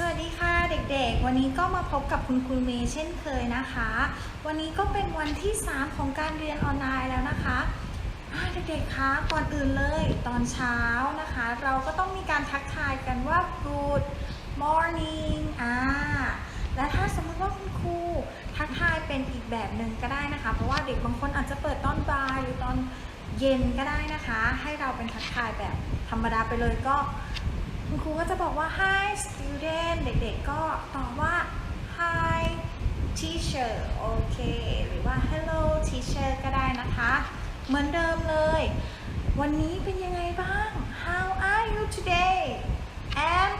สวัสดีค่ะเด็กๆ วันนี้ก็มาพบกับคุณครูเมย์เช่นเคยนะคะ วันนี้ก็เป็นวันที่ 3 ของการเรียนออนไลน์แล้วนะคะเด็กๆคะก่อนอื่นเลยตอนเช้านะคะ เราก็ต้องมีการทักทายกันว่า good morning อ่าและถ้าสมมติว่าคุณครูทักทายเป็นอีกแบบหนึ่งก็ได้นะคะ เพราะว่าเด็กบางคนอาจจะเปิดตอนบ่ายหรือตอนเย็นก็ได้นะคะ ให้เราเป็นทักทายแบบธรรมดาไปเลยก็ คุณครูก็จะบอกว่า hi Steve ตอบว่า hi teacher โอเค หรือว่า hello teacher ก็ได้นะคะ เหมือนเดิมเลย วันนี้เป็นยังไงบ้าง how are you today am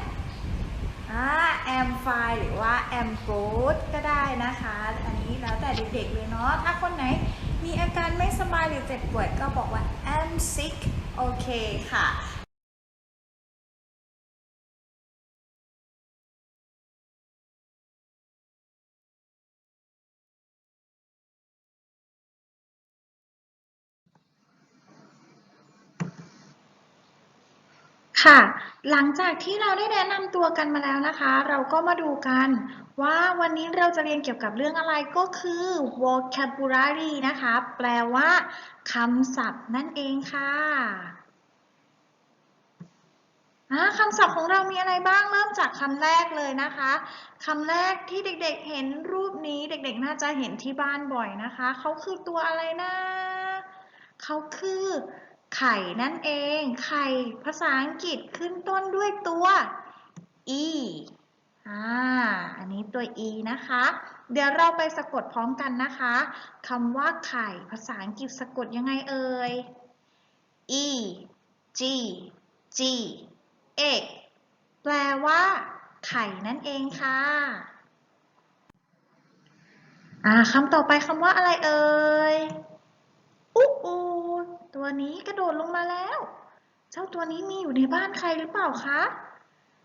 อ่า am fine หรือว่า am good ก็ได้นะคะ อันนี้แล้วแต่เด็กๆเลยเนาะ ถ้าคนไหนมีอาการไม่สบายหรือเจ็บป่วยก็บอกว่า am sick โอเคค่ะ ค่ะ หลังจากที่เราได้แนะนำตัวกันมาแล้วนะคะ เราก็มาดูกันว่าวันนี้เราจะเรียนเกี่ยวกับเรื่องอะไรก็คือ vocabulary นะคะ แปลว่าคำศัพท์นั่นเองค่ะคำศัพท์ของเรามีอะไรบ้างเริ่มจากคำแรกเลยนะคะคำแรกที่เด็กๆเห็นรูปนี้เด็กๆ น่าจะเห็นที่บ้านบ่อยนะคะ เขาคือตัวอะไรนะ เขาคือ ไข่นั่นเอง ไข่ภาษาอังกฤษขึ้นต้นด้วยตัว e อ่า อันนี้ตัว e นะคะ เดี๋ยวเราไปสะกดพร้อมกันนะคะคำว่าไข่ภาษาอังกฤษสะกดยังไงเอ่ย e g g egg แปลว่า ไข่นั่นเองค่ะอ่าคำต่อไปคำว่าอะไรเอ่ย ตัวนี้กระโดดลงมาแล้ว เจ้าตัวนี้มีอยู่ในบ้านใครหรือเปล่าคะ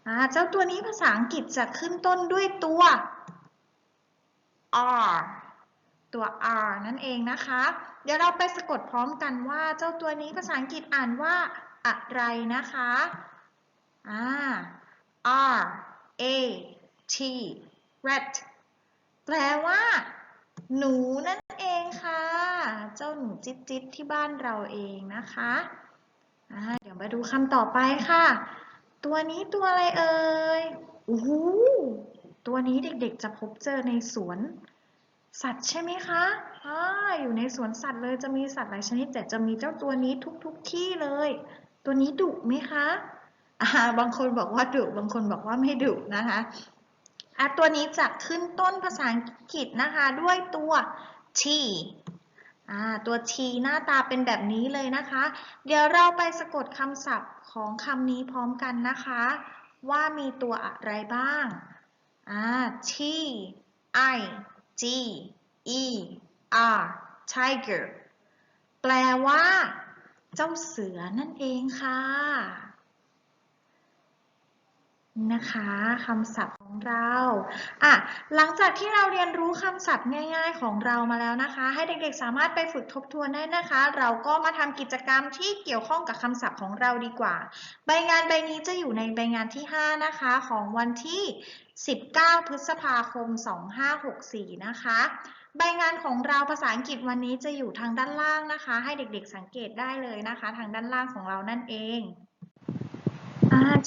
อ่าเจ้าตัวนี้ภาษาอังกฤษจะขึ้นต้นด้วยตัว r ตัว r นั่นเองนะคะ เดี๋ยวเราไปสะกดพร้อมกันว่าเจ้าตัวนี้ภาษาอังกฤษอ่านว่าอะไรนะคะอ่า r a t rat แปลว่า หนูนั่น เจ้าหนูจิ๊ดจิ๊ดที่บ้านเราเองนะคะเดี๋ยวมาดูคำต่อไปค่ะ ตัวนี้ตัวอะไรเอ่ยโอ้โหตัวนี้เด็กๆจะพบเจอในสวนสัตว์ใช่ไหมคะอ่าอยู่ในสวนสัตว์เลยจะมีสัตว์หลายชนิด แต่จะมีเจ้าตัวนี้ทุกๆที่เลย ตัวนี้ดุไหมคะอ่าบางคนบอกว่าดุบางคนบอกว่าไม่ดุนะคะอะตัวนี้จะขึ้นต้นภาษาอังกฤษนะคะ ด้วยตัว t ตัว t หน้าตาเป็นแบบนี้เลยนะคะ เดี๋ยวเราไปสะกดคำศัพท์ของคำนี้พร้อมกันนะคะ ว่ามีตัวอะไรบ้างอ่า t i g e r tiger แปลว่า เจ้าเสือนั่นเองค่ะ นะคะคำศัพท์ของเราอะหลังจากที่เราเรียนรู้คำศัพท์ง่าย ๆ ของเรามาแล้วนะคะ ให้เด็กๆสามารถไปฝึกทบทวนได้นะคะ เราก็มาทำกิจกรรมที่เกี่ยวข้องกับคำศัพท์ของเราดีกว่า ใบงานใบนี้จะอยู่ในใบงานที่ 5 นะคะ ของวันที่ 19 พฤษภาคม 2564 นะคะใบงานของเราภาษาอังกฤษวันนี้จะอยู่ทางด้านล่างนะคะ ให้เด็กๆสังเกตได้เลยนะคะ ทางด้านล่างของเรานั่นเอง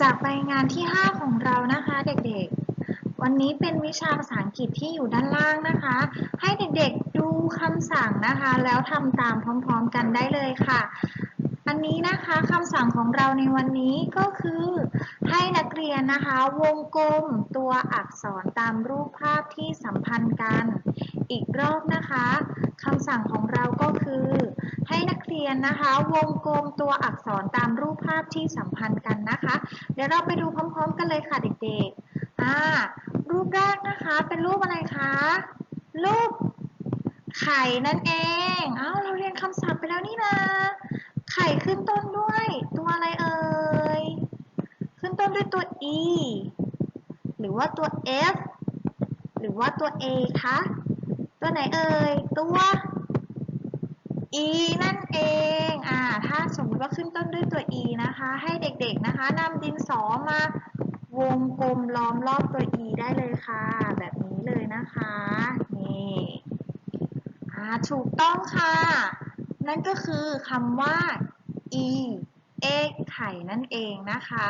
จากใบงานที่ 5 ของเรานะคะเด็กๆ วันนี้เป็นวิชาภาษาอังกฤษที่อยู่ด้านล่างนะคะ ให้เด็กๆดูคำสั่งนะคะ แล้วทำตามพร้อมๆกันได้เลยค่ะ อันนี้นะคะคำสั่งของเราในวันนี้ก็คือ ให้นักเรียนนะคะ วงกลมตัวอักษรตามรูปภาพที่สัมพันธ์กัน อีกรอบนะคะคำสั่งของเราก็คือ ให้นัก รียนนะคะ วงกลมตัวอักษรตามรูปภาพที่สัมพันธ์กันนะคะ เดี๋ยวเราไปดูพร้อม ๆ กันเลยค่ะเด็กๆอ่ารูปแรกนะคะเป็นรูปอะไรคะ รูปไข่นั่นเอง เอ้าเราเรียนคำศัพท์ไปแล้วนี่นะ ไข่ขึ้นต้นด้วยตัวอะไรเอ่ย ขึ้นต้นด้วยตัว e หรือว่าตัว f หรือว่าตัว a คะ ตัวไหนเอ่ย ตัว e นั่น เอง อ่า ถ้าสมมติว่าขึ้นต้นด้วยตัว e นะคะ ให้เด็กๆนะคะนำดินสอมาวงกลมล้อมรอบตัว e ได้เลยค่ะ แบบนี้เลยนะคะ นี่ อ่า ถูกต้องค่ะ นั่นก็คือคำว่า e เอกไข่นั่นเองนะคะ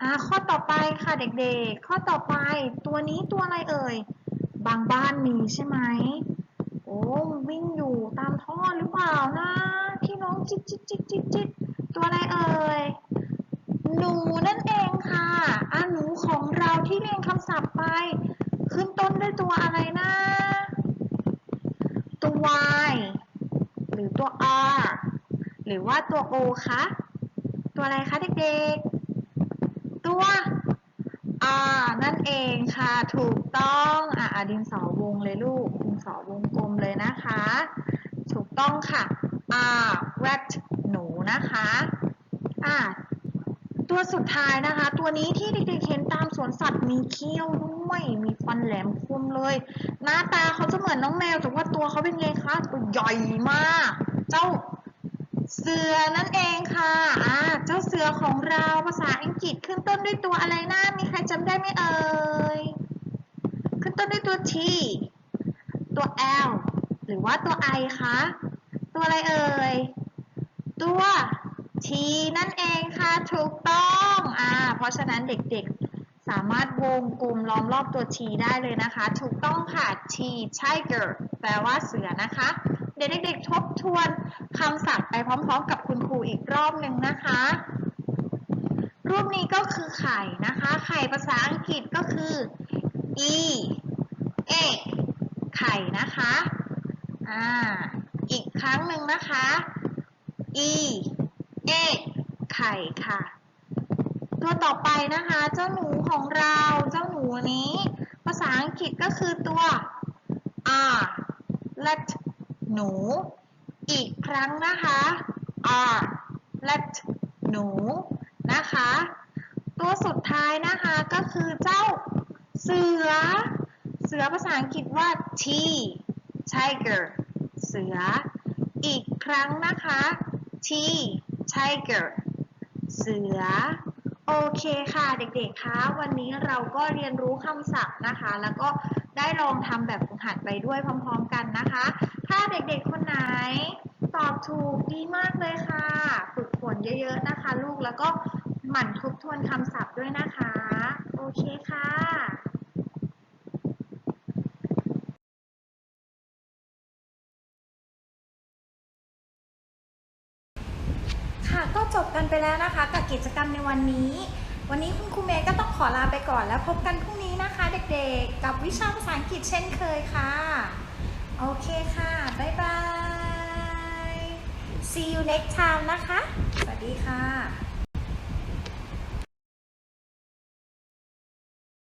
อ่าข้อต่อไปค่ะเด็กๆ ข้อต่อไปตัวนี้ตัวอะไรเอ่ย บางบ้านมีใช่ไหม โอ้วิ่งอยู่ตามท่อหรือเปล่านะที่น้องจิตจิตจิตจิตจิตตัวอะไรเอ่ยหนูนั่นเองค่ะอะหนูของเราที่เรียนคำศัพท์ไป ขึ้นต้นด้วยตัวอะไรนะตัว y หรือตัว r หรือว่าตัว o คะตัวอะไรคะเด็กๆ ตัว r นั่นเองค่ะ ถูกต้อง อะอดินสอวงเลยลูก สอวงกลมเลยนะคะ ถูกต้องค่ะ r rat หนูนะคะอะตัวสุดท้ายนะคะ ตัวนี้ที่เด็กๆเห็นตามสวนสัตว์มีเขี้ยวด้วยมีฟันแหลมคมเลย หน้าตาเขาจะเหมือนน้องแมวแต่ว่าตัวเขาเป็นไงคะตัวใหญ่มาก เจ้าเสือนั่นเองค่ะอ่าเจ้าเสือของเราภาษาอังกฤษขึ้นต้นด้วยตัวอะไรนะมีใครจำได้ไหมเอ่ยขึ้นต้นด้วยตัว T ตัว L หรือว่าตัว I คะ ตัวอะไรเอ่ย ตัว T นั่นเองค่ะ ถูกต้องอ่าเพราะฉะนั้นเด็กๆ สามารถวงกลมล้อมรอบตัว T ได้เลยนะคะ ถูกต้องค่ะ T tiger แปลว่าเสือนะคะ เดี๋ยวเด็กๆทบทวนคำศัพท์ไปพร้อมๆ กับคุณครูอีกรอบหนึ่งนะคะรูปนี้ก็คือไข่นะคะ ไข่ภาษาอังกฤษก็คือ e egg ไข่นะคะ อ่า อีกครั้งหนึ่งนะคะ e egg ไข่ค่ะ ตัวต่อไปนะคะ เจ้าหนูของเรา เจ้าหนูนี้ ภาษาอังกฤษก็คือตัว r let หนู อีกครั้งนะคะ r let หนูนะคะ ตัวสุดท้ายนะคะก็คือเจ้าเสือ เสือภาษาอังกฤษว่า t tiger เสือ อีกครั้งนะคะ t tiger เสือ โอเคค่ะเด็กๆ คะ วันนี้เราก็เรียนรู้คำศัพท์นะคะ แล้วก็ได้ลองทำแบบฝึกหัดไปด้วยพร้อมๆกันนะคะ ถ้าเด็กๆ คนไหนตอบถูกดีมากเลยค่ะ ฝึกฝนเยอะๆนะคะ ลูกแล้วก็หมั่นทบทวนคำศัพท์ด้วยนะคะโอเคค่ะ ค่ะก็จบกัน ไปแล้วนะคะกับกิจกรรมในวันนี้ วันนี้คุณครูเมย์ก็ต้องขอลาไปก่อนแล้วพบกันพรุ่งนี้นะคะ เด็กๆ กับวิชาภาษาอังกฤษเช่นเคยค่ะ โอเคค่ะ บ๊ายบาย see you next time นะคะ สวัสดีค่ะ